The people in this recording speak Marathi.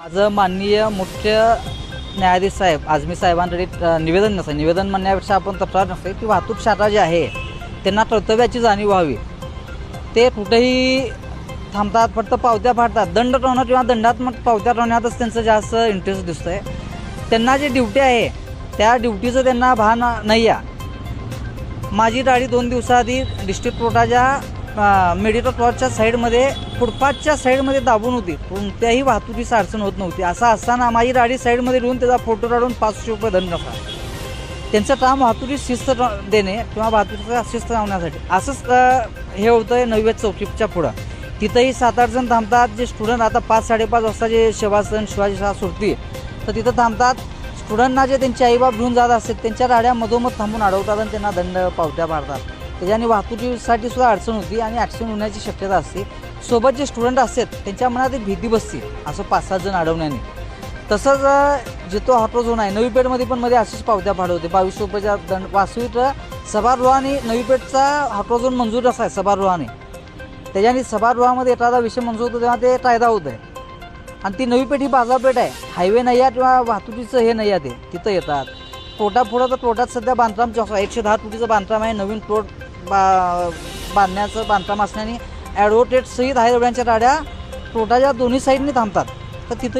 माझं माननीय मुख्य न्यायाधीश साहेब आझमी साहेबांकडे निवेदन नसतं. निवेदन म्हणण्यापेक्षा आपण तक्रार नसते. की वाहतूक शाखा जी आहे त्यांना कर्तव्याची जाणीव व्हावी. ते कुठेही थांबतात फक्त पावत्या फाडतात. दंड ठेवणं किंवा दंडात्मक पावत्या ठेवण्यातच त्यांचं जास्त इंटरेस्ट दिसतंय. त्यांना जी ड्युटी आहे त्या ड्युटीचं त्यांना भान नाही आहे माझी गाडी दोन दिवसाआधी डिस्ट्रिक्ट कोर्टाच्या मेडिकल कॉलेजच्या साईडमध्ये फुटपाथच्या साईडमध्ये दाबून होती. कोणत्याही वाहतुकीची अडचण होत नव्हती. असं असताना माझी गाडी साईडमध्ये लिहून त्याचा फोटो काढून पाचशे रुपये दंड नका त्यांचं काम वाहतुकीत शिस्त देणे किंवा वाहतुकीचा शिस्त लावण्यासाठी. असंच हे होतं आहे नवव्या चौकीच्या पुढं. तिथंही सात आठ जण थांबतात. जे स्टुडंट आता पाच साडेपाच वाजता जे शेवासन शिवाजी शाळा सुटती तर तिथं थांबतात. स्टुडंटना जे त्यांचे आईबाप घेऊन जात असतात त्यांच्या गाड्या मधोमध थांबून अडवतात आणि त्यांना दंड पावत्या मारतात. म्हणजे त्याच्याने वाहतुकीसाठी सुद्धा अडचण होती आणि ॲक्सिडेंट होण्याची शक्यता असते. सोबत जे स्टुडंट असतात त्यांच्या मनात एक भीती बसते. असं पाच सात जण अडवण्याने. तसंच अ, जिथं ऑटो झोन आहे नवी पेठमध्ये पण मध्ये अशीच पावत्या फाडवते बावीस रुपयाच्या दंड वास्तविक सभागृहाने नवी पेठचा ऑटो झोन मंजूर असा आहे सभागृहाने. त्याच्याने सभागृहामध्ये एखादा विषय मंजूर होतो तेव्हा ते कायदा होत आहे. आणि ती नवी पेठ ही बाजारपेठ आहे. हायवे नाही आहे किंवा वाहतुकीचं हे नाही आहे ते. तिथं येतात. तोटा पुढं तर तोटात सध्या बांधकाम चालू एकशे दहा फुटीचं बांधकाम आहे. नवीन प्लॉट बा बांधण्याचं बांधकाम असल्याने ॲडव्होकेट सहित हायवेच्या गाड्या तोटाच्या दोन्ही साईडने थांबतात. तर तिथं